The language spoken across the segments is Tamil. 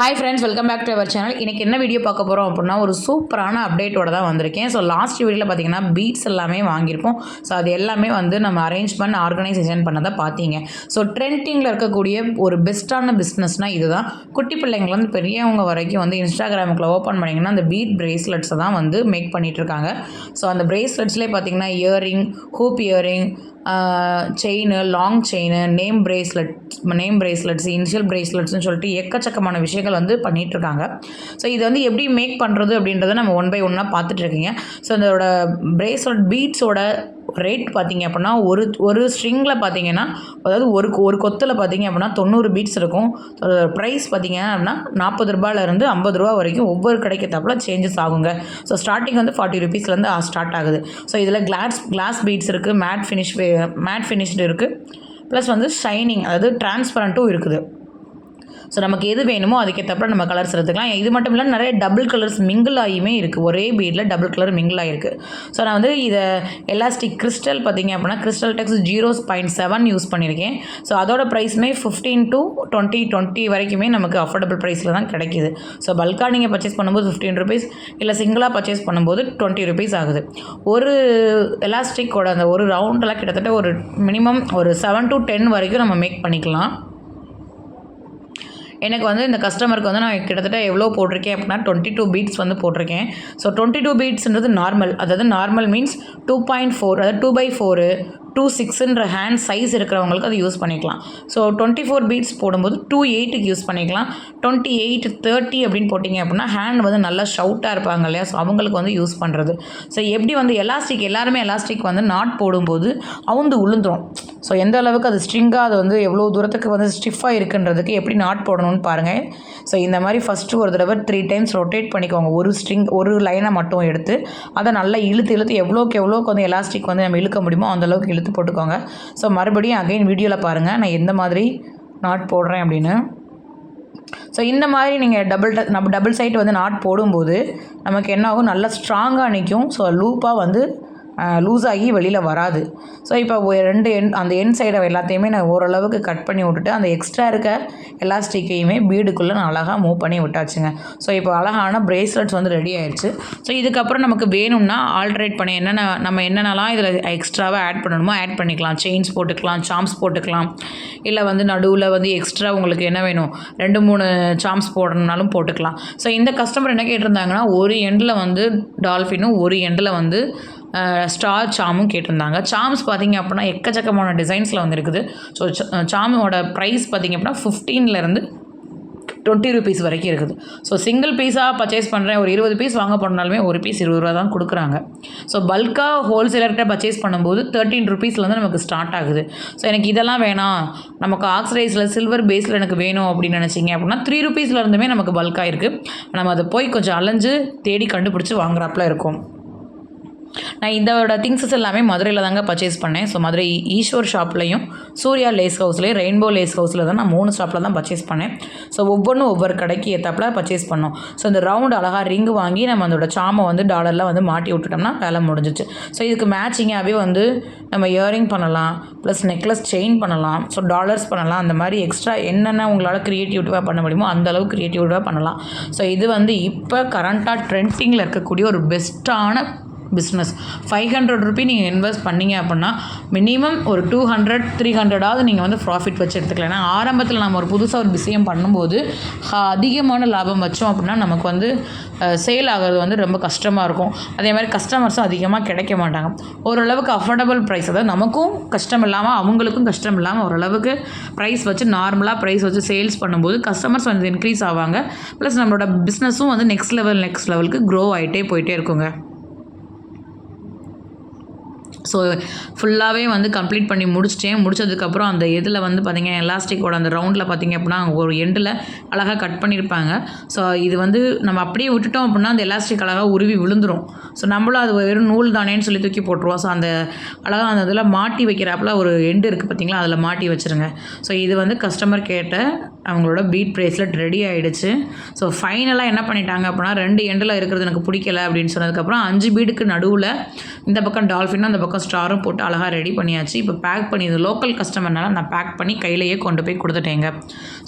Hi friends welcome back to our channel இன்றைக்கி என்ன வீடியோ பார்க்க போகிறோம் அப்படின்னா ஒரு சூப்பரான அப்டேட்டோட தான் வந்திருக்கேன். ஸோ லாஸ்ட் வீடியோவில் பார்த்தீங்கன்னா பீட்ஸ் எல்லாமே வாங்கியிருப்போம். ஸோ அது எல்லாமே வந்து நம்ம அரேஞ்ச் பண்ண ஆர்கனைசேஷன் பண்ணதை பார்த்தீங்க. ஸோ ட்ரெண்டிங்கில் இருக்கக்கூடிய ஒரு பெஸ்ட்டான பிஸ்னஸ்னால் இதுதான். குட்டி பிள்ளைங்கள்லேருந்து பெரியவங்க வரைக்கும் வந்து இன்ஸ்டாகிராமுக்குள்ள ஓப்பன் பண்ணிங்கன்னா அந்த பீட் ப்ரேஸ்லெட்ஸை தான் வந்து மேக் பண்ணிகிட்டு இருக்காங்க. ஸோ அந்த ப்ரேஸ்லெட்ஸ்லேயே பார்த்தீங்கன்னா earring hoop earring chain long chain name bracelet name bracelets initial பிரேஸ்லெட்ஸ்னு சொல்லிட்டு எக்கச்சக்கமான விஷயங்கள் வந்து பண்ணிட்டு இருக்காங்க ஸோ இது வந்து எப்படி மேக் பண்ணுறது அப்படின்றத நம்ம ஒன் பை ஒன்னாக பார்த்துட்டு இருக்கீங்க ஸோ அதோட பிரேஸ்லெட் பீட்ஸோட ரேட் பார்த்தீங்க அப்படின்னா ஒரு ஒரு ஸ்ட்ரிங்கில் பார்த்தீங்கன்னா அதாவது ஒரு ஒரு கொத்தில் பார்த்தீங்க அப்படின்னா தொண்ணூறு பீட்ஸ் இருக்கும். ப்ரைஸ் பார்த்தீங்க அப்படின்னா நாற்பது ரூபாயிலேருந்து ஐம்பது ரூபா வரைக்கும் ஒவ்வொரு கடைக்கு தப்பில் சேஞ்சஸ் ஆகுங்க. ஸோ ஸ்டார்டிங் வந்து ஃபார்ட்டி ருபீஸ்லேருந்து ஸ்டார்ட் ஆகுது. ஸோ இதில் கிளாஸ் கிளாஸ் பீட்ஸ் இருக்குது மேட் ஃபினிஷ் மேட் ஃபினிஷ்டு இருக்குது ப்ளஸ் வந்து ஷைனிங் அதாவது டிரான்ஸ்பரண்ட்டும் இருக்குது. ஸோ நமக்கு எது வேணுமோ அதுக்கேற்றப்ப நம்ம கலர்ஸ் எடுத்துக்கலாம். இது மட்டும் இல்லாமல் நிறைய டபுள் கலர்ஸ் மிங்கிள் ஆகியுமே இருக்குது ஒரே பீடில் டபுள் கலர் மிங்கிள் ஆகிருக்கு ஸோ நான் வந்து இதை எலாஸ்டிக் கிறிஸ்டல் பார்த்தீங்க அப்படின்னா கிறிஸ்டல் டெக்ஸ் ஜீரோ பாயிண்ட் செவன் யூஸ் பண்ணியிருக்கேன் ஸோ அதோட ப்ரைஸுமே ஃபிஃப்டீன் டு டுவெண்ட்டி டுவெண்ட்டி வரைக்குமே நமக்கு அஃபோர்டபுள் ப்ரைஸில் தான் கிடைக்கிது. ஸோ பல்காக நீங்கள் பர்ச்சேஸ் பண்ணும்போது ஃபிஃப்டீன் ருபீஸ் இல்லை சிங்கிளாக பர்ச்சேஸ் பண்ணும்போது டுவெண்ட்டி ருபீஸ் ஆகுது. ஒரு எலாஸ்டிக்கோட அந்த ஒரு ரவுண்டெல்லாம் கிட்டத்தட்ட ஒரு மினிமம் ஒரு செவன் டு டென் வரைக்கும் நம்ம மேக் பண்ணிக்கலாம். எனக்கு வந்து இந்த கஸ்டமருக்கு வந்து நான் கிட்டத்தட்ட எவ்வளோ போட்டிருக்கேன் அப்படின்னா டுவெண்ட்டி டூ பீட்ஸ் வந்து போட்டிருக்கேன். ஸோ டுவெண்ட்டி டூ பீட்ஸ்ன்றது நார்மல் அதாவது normal means two point four அதாவது டூ பை ஃபோரு டூ சிக்ஸுன்ற ஹேண்ட் சைஸ் இருக்கிறவங்களுக்கு அதை யூஸ் பண்ணிக்கலாம். ஸோ டுவெண்ட்டி ஃபோர் பீட்ஸ் போடும்போது டூ எயிட்டுக்கு யூஸ் பண்ணிக்கலாம். டுவெண்ட்டி எயிட் தேர்ட்டி அப்படின்னு போட்டிங்க அப்படின்னா ஹேண்ட் வந்து நல்லா ஷவுட்டாக இருப்பாங்க இல்லையா? ஸோ அவங்களுக்கு வந்து யூஸ் பண்ணுறது ஸோ எப்படி வந்து எலாஸ்டிக் எல்லாருமே எலாஸ்டிக் வந்து நாட் போடும்போது அவுந்து உளுந்துடும் ஸோ எந்த அளவுக்கு அது ஸ்ட்ரிங்காக அது வந்து எவ்வளோ தூரத்துக்கு வந்து ஸ்டிஃபாக இருக்குன்றதுக்கு எப்படி நாட் போடணும்னு பாருங்கள் ஸோ இந்த மாதிரி ஃபஸ்ட்டு ஒரு தடவை த்ரீ டைம்ஸ் ரொட்டேட் பண்ணிக்கோங்க. ஒரு ஸ்ட்ரிங் ஒரு லைனை மட்டும் எடுத்து அதை நல்லா இழுத்து இழுத்து எவ்வளோக்கு எவ்வளோக்கு வந்து எலாஸ்டிக் வந்து நம்ம இழுக்க முடியுமோ அந்த அளவுக்கு இழுத்து போட்டுக்கோங்க. ஸோ மறுபடியும் அகைன் வீடியோவில் பாருங்கள் நான் எந்த மாதிரி நாட் போடுறேன் அப்படின்னு. ஸோ இந்த மாதிரி நீங்கள் டபுள் நம்ம டபுள் சைட் வந்து நாட் போடும்போது நமக்கு என்ன ஆகும்? நல்லா ஸ்ட்ராங்காக நிற்கும் ஸோ லூப்பாக வந்து லூஸ் ஆகி வெளியில் வராது. ஸோ இப்போ ரெண்டு எண் அந்த எண் சைடை எல்லாத்தையுமே நான் ஓரளவுக்கு கட் பண்ணி விட்டுட்டு அந்த எக்ஸ்ட்ரா இருக்க எலாஸ்டிக்கையுமே பீடுக்குள்ளே நான் அழகாக மூவ் பண்ணி விட்டாச்சுங்க. ஸோ இப்போ அழகான பிரேஸ்லெட்ஸ் வந்து ரெடி ஆயிடுச்சு ஸோ இதுக்கப்புறம் நமக்கு வேணும்னா ஆல்ட்ரேட் பண்ணி என்னென்ன நம்ம என்னென்னலாம் இதில் எக்ஸ்ட்ராவாக ஆட் பண்ணணுமோ ஆட் பண்ணிக்கலாம். செயின்ஸ் போட்டுக்கலாம் சாம்ஸ் போட்டுக்கலாம். இல்லை வந்து நடுவில் வந்து எக்ஸ்ட்ரா உங்களுக்கு என்ன வேணும்? ரெண்டு மூணு சாம்ஸ் போடணும்னாலும் போட்டுக்கலாம். ஸோ இந்த கஸ்டமர் என்ன கேட்டிருந்தாங்கன்னா ஒரு எண்டில் வந்து டால்ஃபினும் ஒரு எண்டில் வந்து ஸ்டார் சாமும் கேட்டிருந்தாங்க. சாம்ஸ் பார்த்தீங்க அப்படின்னா எக்கச்சக்கமான டிசைன்ஸில் வந்து இருக்குது ஸோ சாமோட ப்ரைஸ் பார்த்தீங்க அப்படின்னா 15 ல இருந்து டுவெண்ட்டி ருபீஸ் வரைக்கும் இருக்குது. ஸோ சிங்கிள் பீஸாக பர்ச்சேஸ் பண்ணுறேன் ஒரு இருபது பீஸ் வாங்க போனாலுமே ஒரு பீஸ் இருபது ரூபா தான் கொடுக்குறாங்க. ஸோ பல்காக ஹோல்சேலர்கிட்ட பர்ச்சேஸ் பண்ணும்போது தேர்ட்டீன் ருபீஸ்லேருந்து நமக்கு ஸ்டார்ட் ஆகுது. ஸோ எனக்கு இதெல்லாம் வேணாம். நமக்கு ஆக்சரைஸில் சில்வர் பேஸில் எனக்கு வேணும் அப்படின்னு நினச்சிங்க அப்படின்னா த்ரீ ருபீஸ்லேருந்துமே நமக்கு பல்காக இருக்குது நம்ம அதை போய் கொஞ்சம் அலைஞ்சு தேடி கண்டுபிடிச்சி வாங்குறாப்புல இருக்கும். நான் இதோட திங்ஸஸ் எல்லாமே மதுரையில் தாங்க பர்ச்சேஸ் பண்ணேன். ஸோ மதுரை ஈஸ்வர் ஷாப்லையும் சூர்யா லேஸ் ஹவுஸ்லேயும் ரெயின்போ லேஸ் ஹவுஸில் தான் நான் மூணு ஷாப்பில் தான் பர்ச்சேஸ் பண்ணேன். ஸோ ஒவ்வொன்றும் ஒவ்வொரு கடைக்கு ஏற்றாப்புல பர்ச்சேஸ் பண்ணோம். ஸோ இந்த ரவுண்ட் அழகாக ரிங் வாங்கி நம்ம அதோட சாமை வந்து டாலரில் வந்து மாட்டி விட்டுட்டோம்னா வேலை முடிஞ்சிச்சு. ஸோ இதுக்கு மேட்சிங்காகவே வந்து நம்ம இயரிங் பண்ணலாம் ப்ளஸ் நெக்லஸ் செயின் பண்ணலாம். ஸோ டாலர்ஸ் பண்ணலாம். அந்த மாதிரி எக்ஸ்ட்ரா என்னென்ன உங்களால் க்ரியேட்டிவிட்டிவாக பண்ண முடியுமோ அந்த அளவுக்கு க்ரியேட்டிவிட்டிவாக பண்ணலாம். ஸோ இது வந்து இப்போ கரண்ட்டாக ட்ரெண்டிங்கில் இருக்கக்கூடிய ஒரு பெஸ்ட்டான பிஸ்னஸ் ஃபைவ் ஹண்ட்ரட் ருபி நீங்கள் இன்வெஸ்ட் பண்ணீங்க அப்படின்னா மினிமம் ஒரு டூ ஹண்ட்ரட் த்ரீ ஹண்ட்ரடாவது நீங்கள் வந்து ப்ராஃபிட் வச்சு எடுத்துக்கலாம். ஏன்னா ஆரம்பத்தில் நம்ம ஒரு புதுசாக ஒரு விஷயம் பண்ணும்போது அதிகமான லாபம் வச்சோம் அப்படின்னா நமக்கு வந்து சேல் ஆகிறது வந்து ரொம்ப கஷ்டமாக இருக்கும். அதே மாதிரி கஸ்டமர்ஸும் அதிகமாக கிடைக்க மாட்டாங்க. ஓரளவுக்கு அஃபோர்டபுள் ப்ரைஸ் அதாவது நமக்கும் கஷ்டம் இல்லாமல் அவங்களுக்கும் கஷ்டம் இல்லாமல் ஓரளவுக்கு ப்ரைஸ் வச்சு நார்மலாக ப்ரைஸ் வச்சு சேல்ஸ் பண்ணும்போது கஸ்டமர்ஸ் வந்து இன்க்ரீஸ் ஆவாங்க. ப்ளஸ் நம்மளோட பிஸ்னஸும் வந்து நெக்ஸ்ட் லெவல் நெக்ஸ்ட் லெவலுக்கு க்ரோ ஆகிட்டே போயிட்டே இருக்குங்க. ஸோ ஃபுல்லாகவே வந்து கம்ப்ளீட் பண்ணி முடிச்சிட்டேன். முடிச்சதுக்கப்புறம் அந்த இதில் வந்து பார்த்தீங்கன்னா எலாஸ்டிக்கோட அந்த ரவுண்டில் பார்த்தீங்க அப்படின்னா ஒரு எண்டில் அழகாக கட் பண்ணியிருப்பாங்க. ஸோ இது வந்து நம்ம அப்படியே விட்டுட்டோம் அப்படின்னா அந்த எலாஸ்டிக் அழகாக உருவி விழுந்துரும். ஸோ நம்மளும் அது வெறும் நூல் தானேன்னு சொல்லி தூக்கி போட்டுருவோம். ஸோ அந்த அழகாக அந்த இதில் மாட்டி வைக்கிறாப்புல ஒரு எண்டு இருக்குது பார்த்தீங்களா அதில் மாட்டி வச்சுருங்க. ஸோ இது வந்து கஸ்டமர் கேட்ட அவங்களோட பீட் ப்ரைஸில் ரெடி ஆகிடுச்சு ஸோ ஃபைனலாக என்ன பண்ணிட்டாங்க அப்படின்னா ரெண்டு எண்டில் இருக்கிறது எனக்கு பிடிக்கல அப்படின்னு சொன்னதுக்கப்புறம் அஞ்சு பீடுக்கு நடுவில் இந்த பக்கம் டால்ஃபின் அந்த பக்கம் பக்கம் ஸ்டாரும் போட்டு அழகாக ரெடி பண்ணியாச்சு. இப்போ பேக் பண்ணி இது லோக்கல் கஸ்டமர்னால நான் பேக் பண்ணி கையிலேயே கொண்டு போய் கொடுத்துட்டேங்க.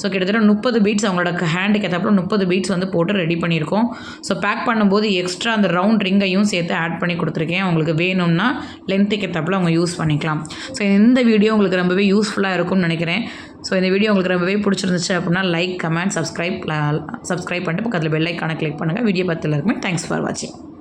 ஸோ கிட்டத்தட்ட முப்பது பீட்ஸ் அவங்களோட ஹேண்டுக்கு ஏற்றப்பல முப்பது பீட்ஸ் வந்து போட்டு ரெடி பண்ணியிருக்கோம். ஸோ பேக் பண்ணும்போது எக்ஸ்ட்ரா அந்த ரவுண்ட் ரிங்கையும் சேர்த்து ஆட் பண்ணி கொடுத்துருக்கேன். அவங்களுக்கு வேணும்னா லென்த்துக்கு ஏற்றப்பல அவங்க யூஸ் பண்ணிக்கலாம். ஸோ இந்த வீடியோ உங்களுக்கு ரொம்பவே யூஸ்ஃபுல்லாக இருக்கும்னு நினைக்கிறேன். ஸோ இந்த வீடியோ உங்களுக்கு ரொம்பவே பிடிச்சிருந்துச்சு அப்படின்னா லைக் கமெண்ட் சப்ஸ்கிரைப் சப்ஸ்கிரைப் பண்ணிட்டு பக்கத்தில் பெல் ஐக்கானை கிளிக் பண்ணுங்கள் வீடியோ பார்த்து இருக்குமே தேங்க்ஸ் ஃபார் வாட்சிங்